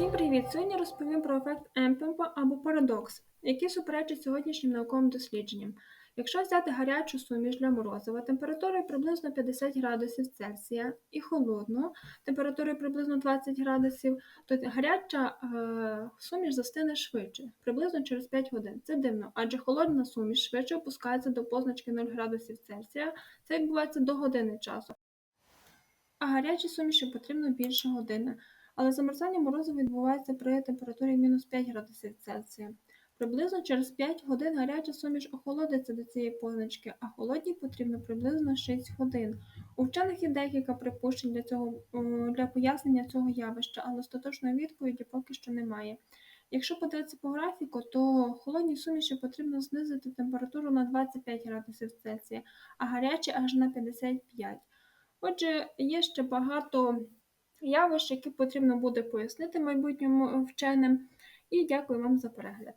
Всім привіт! Сьогодні розповім про ефект Емпемпа або парадокс, який суперечить сьогоднішнім науковим дослідженням. Якщо взяти гарячу суміш для морозива температурою приблизно 50 градусів Цельсія і холодну температурою приблизно 20 градусів, то гаряча е, суміш застине швидше, приблизно через 5 годин. Це дивно, адже холодна суміш швидше опускається до позначки 0 градусів Цельсія. Це відбувається до години часу. А гарячій суміші потрібно більше години. Але замерзання морозива відбувається при температурі мінус 5 градусів Цельсія. Приблизно через 5 годин гаряча суміш охолодиться до цієї позначки, а холодній потрібно приблизно 6 годин. У вчених є декілька припущень для, цього, для пояснення цього явища, але остаточної відповіді поки що немає. Якщо подивитися по графіку, то холодній суміші потрібно знизити температуру на 25 градусів Цельсія, а гарячі аж на 55. Отже, є ще багато явищ, які потрібно буде пояснити майбутнім вченим. І дякую вам за перегляд.